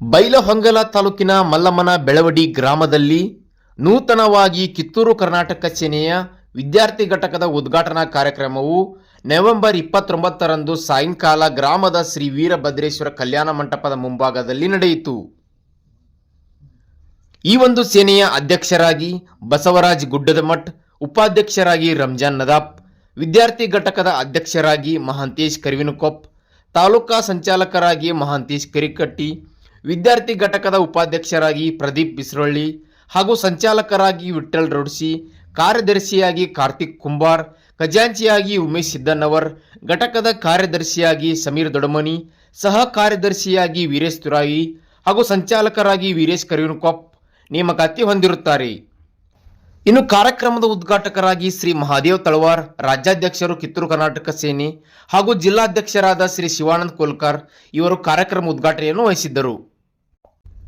ಬೈಲಹೊಂಗಲ ತಾಲೂಕಿನ ಮಲ್ಲಮ್ಮನ ಬೆಳವಡಿ ಗ್ರಾಮದಲ್ಲಿ ನೂತನವಾಗಿ ಕಿತ್ತೂರು ಕರ್ನಾಟಕ ಸೇನೆಯ ವಿದ್ಯಾರ್ಥಿ ಘಟಕದ ಉದ್ಘಾಟನಾ ಕಾರ್ಯಕ್ರಮವು ನವೆಂಬರ್ ಇಪ್ಪತ್ತೊಂಬತ್ತರಂದು ಸಾಯಂಕಾಲ ಗ್ರಾಮದ ಶ್ರೀ ವೀರಭದ್ರೇಶ್ವರ ಕಲ್ಯಾಣ ಮಂಟಪದ ಮುಂಭಾಗದಲ್ಲಿ ನಡೆಯಿತು. ಈ ಒಂದು ಸೇನೆಯ ಅಧ್ಯಕ್ಷರಾಗಿ ಬಸವರಾಜ್ ಗುಡ್ಡದಮಠ್, ಉಪಾಧ್ಯಕ್ಷರಾಗಿ ರಂಜಾನ್ ನದಾಪ್, ವಿದ್ಯಾರ್ಥಿ ಘಟಕದ ಅಧ್ಯಕ್ಷರಾಗಿ ಮಹಾಂತೇಶ್ ಕರಿವಿನಕೊಪ್ ತಾಲೂಕಾ ಸಂಚಾಲಕರಾಗಿ ಮಹಾಂತೇಶ್ ಕರಿಕಟ್ಟಿ ವಿದ್ಯಾರ್ಥಿ ಘಟಕದ ಉಪಾಧ್ಯಕ್ಷರಾಗಿ ಪ್ರದೀಪ್ ಬಿಸ್ರೊಳ್ಳಿ ಹಾಗೂ ಸಂಚಾಲಕರಾಗಿ ವಿಠ್ಠಲ್ ರೋಡ್ಸಿ, ಕಾರ್ಯದರ್ಶಿಯಾಗಿ ಕಾರ್ತಿಕ್ ಕುಂಬಾರ್, ಖಜಾಂಚಿಯಾಗಿ ಉಮೇಶ್ ಸಿದ್ದನ್ನವರ್ ಘಟಕದ ಕಾರ್ಯದರ್ಶಿಯಾಗಿ ಸಮೀರ್ ದೊಡಮನಿ, ಸಹ ಕಾರ್ಯದರ್ಶಿಯಾಗಿ ವೀರೇಶ್ ತುರಾಯಿ ಹಾಗೂ ಸಂಚಾಲಕರಾಗಿ ವೀರೇಶ್ ಕರಿಯನ್ಕೊಪ್ ನೇಮಕಾತಿ ಹೊಂದಿರುತ್ತಾರೆ. ಇನ್ನು ಕಾರ್ಯಕ್ರಮದ ಉದ್ಘಾಟಕರಾಗಿ ಶ್ರೀ ಮಹಾದೇವ್ ತಳವಾರ್, ರಾಜ್ಯಾಧ್ಯಕ್ಷರು ಕಿತ್ತೂರು ಕರ್ನಾಟಕ ಸೇನೆ ಹಾಗೂ ಜಿಲ್ಲಾಧ್ಯಕ್ಷರಾದ ಶ್ರೀ ಶಿವಾನಂದ್ ಕೋಲ್ಕರ್ ಇವರು ಕಾರ್ಯಕ್ರಮ ಉದ್ಘಾಟನೆಯನ್ನು ವಹಿಸಿದ್ದರು.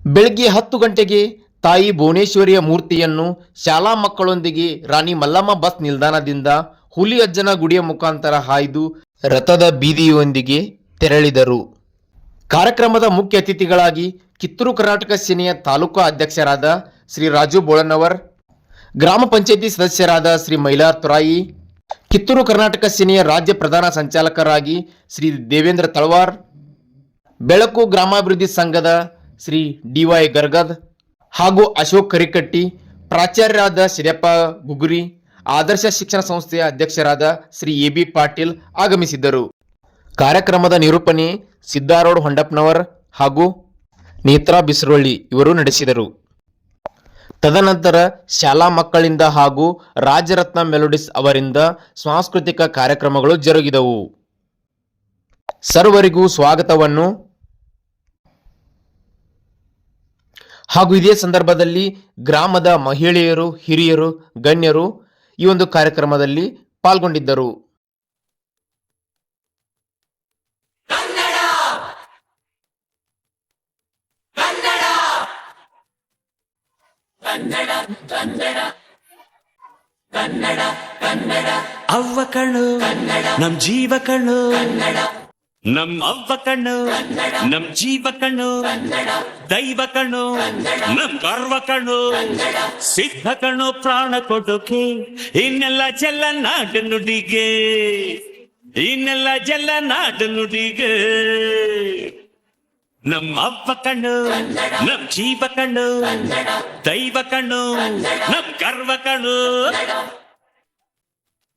ಬೆಳಗ್ಗೆ ಹತ್ತು ಗಂಟೆಗೆ ತಾಯಿ ಭುವನೇಶ್ವರಿಯ ಮೂರ್ತಿಯನ್ನು ಶಾಲಾ ಮಕ್ಕಳೊಂದಿಗೆ ರಾಣಿ ಮಲ್ಲಮ್ಮ ಬಸ್ ನಿಲ್ದಾಣದಿಂದ ಹುಲಿ ಅಜ್ಜನ ಗುಡಿಯ ಮುಖಾಂತರ ಹಾಯ್ದು ರಥದ ಬೀದಿಯೊಂದಿಗೆ ತೆರಳಿದರು. ಕಾರ್ಯಕ್ರಮದ ಮುಖ್ಯ ಅತಿಥಿಗಳಾಗಿ ಕಿತ್ತೂರು ಕರ್ನಾಟಕ ಸೇನೆಯ ತಾಲೂಕು ಅಧ್ಯಕ್ಷರಾದ ಶ್ರೀ ರಾಜು ಬೋಳನವರ್, ಗ್ರಾಮ ಪಂಚಾಯಿತಿ ಸದಸ್ಯರಾದ ಶ್ರೀ ಮೈಲಾರ್ ತುರಾಯಿ, ಕಿತ್ತೂರು ಕರ್ನಾಟಕ ಸೇನೆಯ ರಾಜ್ಯ ಪ್ರಧಾನ ಸಂಚಾಲಕರಾಗಿ ಶ್ರೀ ದೇವೇಂದ್ರ ತಳವಾರ್, ಬೆಳಕು ಗ್ರಾಮಾಭಿವೃದ್ಧಿ ಸಂಘದ ಶ್ರೀ ಡಿ ವೈ ಗರ್ಗದ್ ಹಾಗೂ ಅಶೋಕ್ ಕರಿಕಟ್ಟಿ, ಪ್ರಾಚಾರ್ಯರಾದ ಶಿರಪ್ಪ ಗುಗುರಿ, ಆದರ್ಶ ಶಿಕ್ಷಣ ಸಂಸ್ಥೆಯ ಅಧ್ಯಕ್ಷರಾದ ಶ್ರೀ ಎ ಬಿ ಪಾಟೀಲ್ ಆಗಮಿಸಿದ್ದರು. ಕಾರ್ಯಕ್ರಮದ ನಿರೂಪಣೆ ಸಿದ್ದಾರೋಡ್ ಹೊಂಡಪ್ಪನವರ್ ಹಾಗೂ ನೇತ್ರಾ ಬಿಸರೊಳ್ಳಿ ಇವರು ನಡೆಸಿದರು. ತದನಂತರ ಶಾಲಾ ಮಕ್ಕಳಿಂದ ಹಾಗೂ ರಾಜರತ್ನ ಮೆಲೋಡಿಸ್ ಅವರಿಂದ ಸಾಂಸ್ಕೃತಿಕ ಕಾರ್ಯಕ್ರಮಗಳು ಜರುಗಿದವು. ಸರ್ವರಿಗೂ ಸ್ವಾಗತವನ್ನು ಹಾಗೂ ಇದೇ ಸಂದರ್ಭದಲ್ಲಿ ಗ್ರಾಮದ ಮಹಿಳೆಯರು, ಹಿರಿಯರು, ಗಣ್ಯರು ಈ ಒಂದು ಕಾರ್ಯಕ್ರಮದಲ್ಲಿ ಪಾಲ್ಗೊಂಡಿದ್ದರು. ಅವ್ವ ಕಣ್ಣು, ನಮ್ ಜೀವ ಕಣ್ಣು. ನಮ್ ಅವ್ವ ಕಣ್ಣು ನಮ್ ಜೀವ ಕಣ್ಣು ದೈವ ಕಣ್ಣು ನಮ್ ಗರ್ವ ಕಣ್ಣು ಸಿದ್ಧ ಕಣ್ಣು ಪ್ರಾಣ ಕೊಡೋಕೆ, ಇನ್ನೆಲ್ಲ ಚೆಲ್ಲ ನಾಡು ನುಡಿಗೆ, ಇನ್ನೆಲ್ಲ ಜಲ್ಲ ನಾಡು ನುಡಿಗೆ. ನಮ್ ಅವ್ವ ಕಣ್ಣು ನಮ್ ಜೀವ ಕಣ್ಣು ದೈವ ಕಣ್ಣು ನಮ್ ಗರ್ವ ಕಣ್ಣು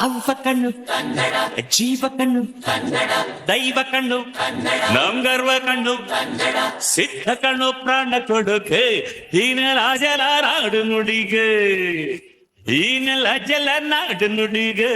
ಅವ್ವ ಕಣ್ಣು ಕನ್ನಡ ಜೀವ ಕಣ್ಣು ಕನ್ನಡ ದೈವ ಕಣ್ಣು ಕನ್ನಡ ನಮ್ ಗರ್ವ ಕಣ್ಣು ಕನ್ನಡ ಸಿದ್ಧ ಕಣ್ಣು ಪ್ರಾಣ ಕೊಡುಗೆ ಈನೆಲ್ಲ ಜಲ ನಾಡು ನುಡಿಗೆ ಈನೆಲ್ಲ ಜಲ ನಾಡು ನುಡಿಗೆ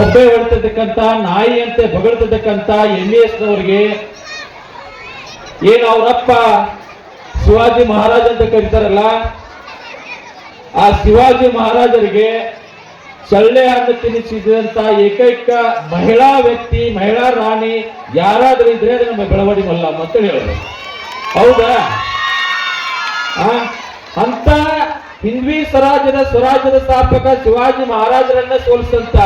ಬೊಬ್ಬೆ ಹೊಡ್ತಿರ್ತಕ್ಕಂತ ನಾಯಿ ಅಂತೆ ಬಗಳ್ತಿರ್ತಕ್ಕಂತ ಎಂ ಎಸ್ ನವರಿಗೆ ಏನು ಅವರಪ್ಪ ಶಿವಾಜಿ ಮಹಾರಾಜ್ ಅಂತ ಕರೀತಾರಲ್ಲ, ಆ ಶಿವಾಜಿ ಮಹಾರಾಜರಿಗೆ ಚಳ್ಳೆ ಅಂತ ತಿನ್ನಿಸಿದಂತ ಏಕೈಕ ಮಹಿಳಾ ವ್ಯಕ್ತಿ, ಮಹಿಳಾ ರಾಣಿ ಯಾರಾದ್ರೂ ಇದ್ರೆ ನಮ್ಮ ಬೆಳವಡಿ ಮಲ್ಲಮ್ಮ ಅಂತ ಹೇಳೋದು ಹೌದಾ? ಅಂತ ಹಿಂದ್ವಿ ಸ್ವರಾಜ್ಯದ ಸ್ವರಾಜ್ಯದ ಸ್ಥಾಪಕ ಶಿವಾಜಿ ಮಹಾರಾಜರನ್ನ ಸೋಲಿಸಂತ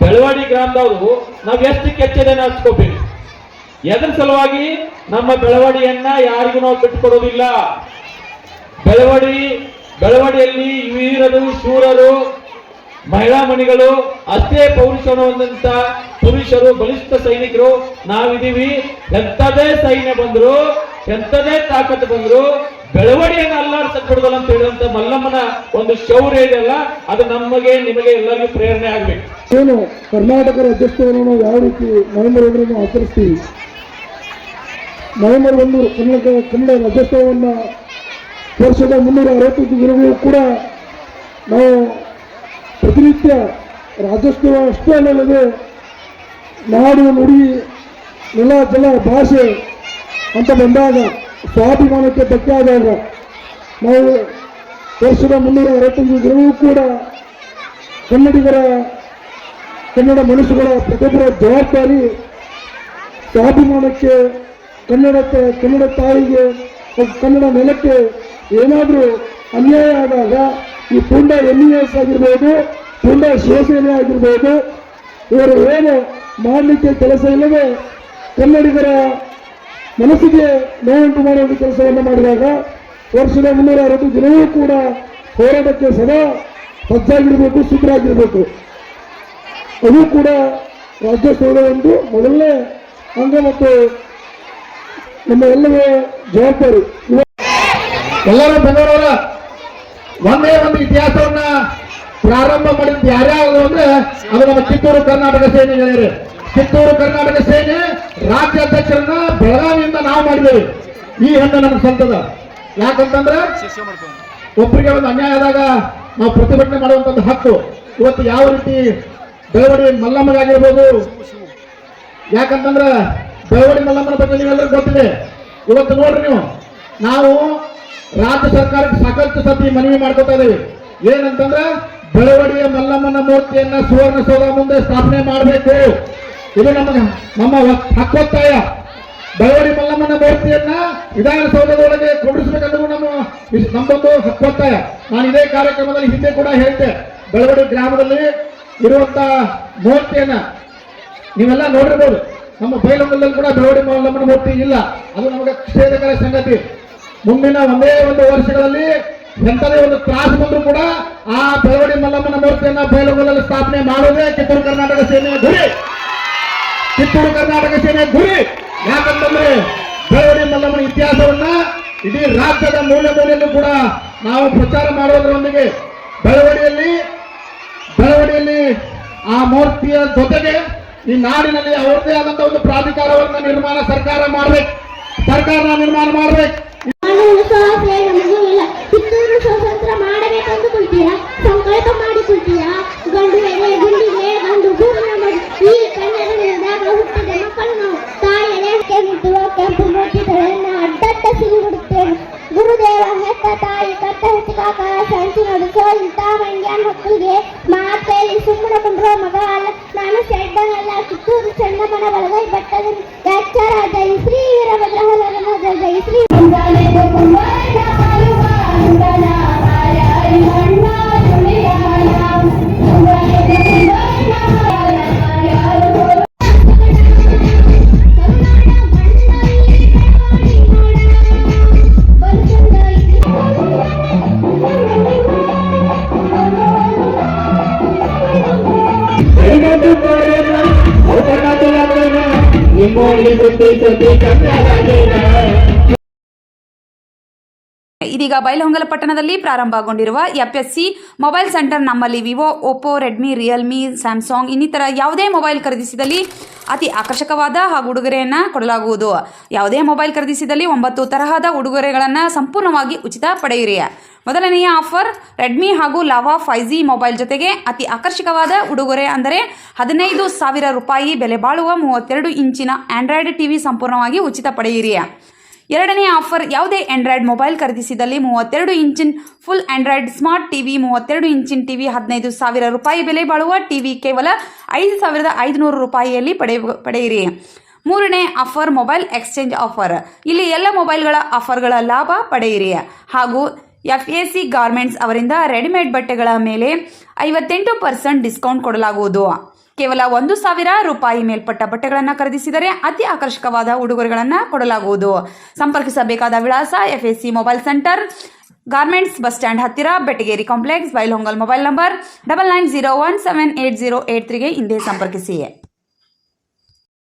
ಬೆಳವಾಡಿ ಗ್ರಾಮದವರು, ನಾವು ಎಷ್ಟು ಕೆಚ್ಚದೆ ಹಚ್ಕೋಬೇಕು ಎದ್ರ ಸಲುವಾಗಿ ನಮ್ಮ ಬೆಳವಾಡಿಯನ್ನ ಯಾರಿಗೂ ನಾವು ಬಿಟ್ಟುಕೊಡೋದಿಲ್ಲ. ಬೆಳವಡಿ, ಬೆಳವಡಿಯಲ್ಲಿ ವೀರರು, ಶೂರರು, ಮಹಿಳಾ ಮಣಿಗಳು, ಅಷ್ಟೇ ಪೌರುಷವನ್ನು ಹೊಂದಂತ ಪುರುಷರು, ಬಲಿಷ್ಠ ಸೈನಿಕರು ನಾವಿದೀವಿ ಎಂತದೇ ಸೈನ್ಯ ಬಂದ್ರು ಎಂತದೇ ತಾಕತ್ತು ಬಂದ್ರು ಬೆಳವಣಿಗೆಯನ್ನು ಬಿಡುದಲ್ಲ ಅಂತ ಹೇಳಿದಂತ ಮಲ್ಲಮ್ಮನ ಒಂದು ಶೌರ್ಯ ಇದೆಯಲ್ಲ, ಅದು ನಮಗೆ, ನಿಮಗೆ ಎಲ್ಲರಿಗೂ ಪ್ರೇರಣೆ ಆಗ್ಬೇಕು. ಏನು ಕರ್ನಾಟಕ ರಾಜ್ಯೋತ್ಸವವನ್ನು ಯಾವ ರೀತಿ ನವೆಂಬರ್ ಒಂದರನ್ನು ಆಚರಿಸ್ತೀವಿ ನವೆಂಬರ್ ಒಂದು ಕನ್ನಡ ಕನ್ನಡ ರಾಜ್ಯೋತ್ಸವವನ್ನು ವರ್ಷದ ಮುನ್ನೂರ ಅರವತ್ತೈದು ದಿನಗಳು ಕೂಡ ನಾವು ಪ್ರತಿನಿತ್ಯ ರಾಜ್ಯೋತ್ಸವ ಅಷ್ಟೇ ಅಲ್ಲದೆ ನಾಡು ನುಡಿ ನೆಲ ಜಲ ಭಾಷೆ ಅಂತ ಬಂದಾಗ ಸ್ವಾಭಿಮಾನಕ್ಕೆ ಧಕ್ಕೆ ಆದಾಗ ನಾವು ವರ್ಷದ ಮುನ್ನೂರ ಅರವತ್ತೊಂದು ದಿನವೂ ಕೂಡ ಕನ್ನಡಿಗರ, ಕನ್ನಡ ಮನುಷ್ಯಗಳ ಪ್ರತಿಯೊಬ್ಬರ ಜವಾಬ್ದಾರಿ ಸ್ವಾಭಿಮಾನಕ್ಕೆ, ಕನ್ನಡಕ್ಕೆ, ಕನ್ನಡ ತಾಯಿಗೆ ಕನ್ನಡ ನೆಲಕ್ಕೆ ಏನಾದರೂ ಅನ್ಯಾಯ ಆದಾಗ ಈ ಪುಂಡ ಎನ್ ಎಸ್ ಆಗಿರ್ಬೋದು, ಪುಂಡ ಶಿವಸೇನೆ ಆಗಿರ್ಬೋದು, ಇವರು ಏನು ಮಾಡಲಿಕ್ಕೆ ಕೆಲಸ ಇಲ್ಲದೆ ಕನ್ನಡಿಗರ ಮನಸ್ಸಿಗೆ ನೋವುಂಟು ಮಾಡುವ ಕೆಲಸವನ್ನು ಮಾಡಿದಾಗ ವರ್ಷದ ಮುನ್ನೂರ ಅರವತ್ತು ದಿನವೂ ಕೂಡ ಹೋರಾಟಕ್ಕೆ ಸದಾ ಸಜ್ಜಾಗಿರಬೇಕು, ಸಿದ್ಧರಾಗಿರಬೇಕು. ಅದು ಕೂಡ ರಾಜ್ಯೋತ್ಸವದ ಒಂದು ಮೊದಲನೇ ಅಂಗ ಮತ್ತು ನಮ್ಮ ಎಲ್ಲವೇ ಜವಾಬ್ದಾರಿ. ಎಲ್ಲರೂ ಬೆಂಗಳೂರವರ ಒಂದೇ ಒಂದು ಇತಿಹಾಸವನ್ನ ಪ್ರಾರಂಭ ಮಾಡಿದ್ದು ಯಾರ್ಯಾರು ಅಂದ್ರೆ ಅದು ನಮ್ಮ ಕಿತ್ತೂರು ಕರ್ನಾಟಕ ಸೇನೆ ಗೆಳೆಯರು ಕಿತ್ತೂರು ಕರ್ನಾಟಕ ಸೇನೆ ರಾಜ್ಯಾಧ್ಯಕ್ಷರನ್ನ ಬೆಳಗಾವಿಯಿಂದ ನಾವು ಮಾಡಿದ್ದೇವೆ. ಈ ಹೆಣ್ಣು ನಮ್ಗೆ ಸಂತದ ಯಾಕಂತಂದ್ರೆ ಒಬ್ಬರಿಗೆ ಒಂದು ಅನ್ಯಾಯ ಆದಾಗ ನಾವು ಪ್ರತಿಭಟನೆ ಮಾಡುವಂತ ಹಕ್ಕು. ಇವತ್ತು ಯಾವ ರೀತಿ ಬೆಳವಡಿ ಮಲ್ಲಮ್ಮಗಾಗಿರ್ಬೋದು. ಯಾಕಂತಂದ್ರೆ ಬೆಳವಡಿ ಮಲ್ಲಮ್ಮನ ಬಗ್ಗೆ ನೀವೆಲ್ಲರಿಗೂ ಗೊತ್ತಿದೆ. ಇವತ್ತು ನೋಡ್ರಿ ನೀವು, ನಾವು ರಾಜ್ಯ ಸರ್ಕಾರಕ್ಕೆ ಸಾಕಷ್ಟು ಸತಿ ಮನವಿ ಮಾಡ್ಕೊತಾ ಇದ್ದೀವಿ. ಏನಂತಂದ್ರೆ ಬೆಳವಡಿಯ ಮಲ್ಲಮ್ಮನ ಮೂರ್ತಿಯನ್ನ ಸುವರ್ಣಸೌಧ ಮುಂದೆ ಸ್ಥಾಪನೆ ಮಾಡಬೇಕು. ಇದು ನಮ್ಮ ನಮ್ಮ ಹಕ್ಕೊತ್ತಾಯ. ಬೆಳವಡಿ ಮಲ್ಲಮ್ಮನ ಮೂರ್ತಿಯನ್ನ ವಿಧಾನಸೌಧದೊಳಗೆ ಕುಂಡಿಸ್ಬೇಕನ್ನೋದು ನಮ್ಮ ನಮ್ಮೊಂದು ಹಕ್ಕೊತ್ತಾಯ. ನಾನು ಇದೇ ಕಾರ್ಯಕ್ರಮದಲ್ಲಿ ಹಿಂದೆ ಕೂಡ ಹೇಳಿದ್ದೆ. ಬೆಳವಡಿ ಗ್ರಾಮದಲ್ಲಿ ಇರುವಂತ ಮೂರ್ತಿಯನ್ನ ನೀವೆಲ್ಲ ನೋಡಿರ್ಬೋದು. ನಮ್ಮ ಬೈಲಂಗಲದಲ್ಲಿ ಕೂಡ ಬೆಳವಡಿ ಮಲ್ಲಮ್ಮನ ಮೂರ್ತಿ ಇಲ್ಲ. ಅದು ನಮಗೆ ಕ್ಷೇತ್ರಗಳ ಸಂಗತಿ. ಮುಂದಿನ ಒಂದೇ ಒಂದು ವರ್ಷಗಳಲ್ಲಿ ಎಂಥದೇ ಒಂದು ತ್ರಾಸು ಬಂದರೂ ಕೂಡ ಆ ಬೆಳವಡಿ ಮಲ್ಲಮ್ಮನ ಮೂರ್ತಿಯನ್ನ ಬೈಲಂಗಲಲ್ಲಿ ಸ್ಥಾಪನೆ ಮಾಡೋದೇ ಕಿತ್ತೂರು ಕರ್ನಾಟಕ ಸೇನೆಯ ಗುರಿ. ಕಿತ್ತೂರು ಕರ್ನಾಟಕ ಸೇನೆ ಗುರಿ ಯಾಕಂತಂದ್ರೆ ಬೆಳವಡಿ ಮಲ್ಲಮ್ಮನ ಇತಿಹಾಸವನ್ನ ಇಡೀ ರಾಜ್ಯದ ಮೂಲೆ ಮೂಲೆಯಲ್ಲೂ ಕೂಡ ನಾವು ಪ್ರಚಾರ ಮಾಡೋದರೊಂದಿಗೆ ಬೆಳವಡಿಯಲ್ಲಿ ಬೆಳವಡಿಯಲ್ಲಿ ಆ ಮೂರ್ತಿಯ ಜೊತೆಗೆ ಈ ನಾಡಿನಲ್ಲಿ ಅವರದೇ ಆದಂತ ಒಂದು ಪ್ರಾಧಿಕಾರವನ್ನ ನಿರ್ಮಾಣ ಸರ್ಕಾರ ಮಾಡ್ಬೇಕು. ಸರ್ಕಾರ ನಿರ್ಮಾಣ ಮಾಡ್ಬೇಕು. ಕಿತ್ತೂರು ಸ್ವಾತಂತ್ರ್ಯ ಮಾಡಬೇಕಂದು ಸಂಕಲ್ಪ ಮಾಡಿಕೊಳ್ತೀರಾ ಗಂಡು ಇದೀಗ ಬೈಲಹೊಂಗಲ ಪಟ್ಟಣದಲ್ಲಿ ಪ್ರಾರಂಭಗೊಂಡಿರುವ ಎಫ್ಎಸ್ಸಿ ಮೊಬೈಲ್ ಸೆಂಟರ್ ನಮ್ಮಲ್ಲಿ Vivo Oppo Redmi Realme Samsung ಇನ್ನಿತರ ಯಾವುದೇ ಮೊಬೈಲ್ ಖರೀದಿಸಿದಲ್ಲಿ ಅತಿ ಆಕರ್ಷಕವಾದ ಹಾಗೂ ಉಡುಗೊರೆಯನ್ನು ಕೊಡಲಾಗುವುದು. ಯಾವುದೇ ಮೊಬೈಲ್ ಖರೀದಿಸಿದಲ್ಲಿ ಒಂಬತ್ತು ತರಹದ ಉಡುಗೊರೆಗಳನ್ನು ಸಂಪೂರ್ಣವಾಗಿ ಉಚಿತ ಪಡೆಯಿರಿ. ಮೊದಲನೆಯ ಆಫರ್ ರೆಡ್ಮಿ ಹಾಗೂ ಲಾವಾ ಫೈವ್ ಜಿ ಮೊಬೈಲ್ ಜೊತೆಗೆ ಅತಿ ಆಕರ್ಷಕವಾದ ಉಡುಗೊರೆ ಅಂದರೆ ಹದಿನೈದು ಸಾವಿರ ರೂಪಾಯಿ ಬೆಲೆ ಬಾಳುವ ಮೂವತ್ತೆರಡು ಇಂಚಿನ ಆಂಡ್ರಾಯ್ಡ್ ಟಿವಿ ಸಂಪೂರ್ಣವಾಗಿ ಉಚಿತ ಪಡೆಯಿರಿ. ಎರಡನೇ ಆಫರ್ ಯಾವುದೇ ಆಂಡ್ರಾಯ್ಡ್ ಮೊಬೈಲ್ ಖರೀದಿಸಿದಲ್ಲಿ ಮೂವತ್ತೆರಡು ಇಂಚಿನ ಫುಲ್ ಆಂಡ್ರಾಯ್ಡ್ ಸ್ಮಾರ್ಟ್ ಟಿವಿ, ಮೂವತ್ತೆರಡು ಇಂಚಿನ ಟಿವಿ, ಹದಿನೈದು ಸಾವಿರ ರೂಪಾಯಿ ಬೆಲೆ ಬಾಳುವ ಟಿವಿ ಕೇವಲ ಐದು ಸಾವಿರದ ಐದುನೂರು ರೂಪಾಯಿಯಲ್ಲಿ ಪಡೆ ಪಡೆಯಿರಿ. ಮೂರನೇ ಆಫರ್ ಮೊಬೈಲ್ ಎಕ್ಸ್ಚೇಂಜ್ ಆಫರ್. ಇಲ್ಲಿ ಎಲ್ಲ ಮೊಬೈಲ್ಗಳ ಆಫರ್ಗಳ ಲಾಭ ಪಡೆಯಿರಿ. ಹಾಗೂ ಎಫ್ ಎ ಸಿ ಗಾರ್ಮೆಂಟ್ಸ್ ಅವರಿಂದ ರೆಡಿಮೇಡ್ ಬಟ್ಟೆಗಳ ಮೇಲೆ ಐವತ್ತೆಂಟು ಪರ್ಸೆಂಟ್ ಡಿಸ್ಕೌಂಟ್ ಕೊಡಲಾಗುವುದು. ಕೇವಲ ಒಂದು ಸಾವಿರ ರೂಪಾಯಿ ಮೇಲ್ಪಟ್ಟ ಬಟ್ಟೆಗಳನ್ನು ಖರೀದಿಸಿದರೆ ಅತಿ ಆಕರ್ಷಕವಾದ ಉಡುಗೊರೆಗಳನ್ನು ಕೊಡಲಾಗುವುದು. ಸಂಪರ್ಕಿಸಬೇಕಾದ ವಿಳಾಸ FAC mobile centre, garments bus stand ಹತ್ತಿರ, Betageri complex, Bailhongal mobile number, double nine zero one seven eight zero eight ತ್ರೀಗೆ ಹಿಂದೆ ಸಂಪರ್ಕಿಸಿ.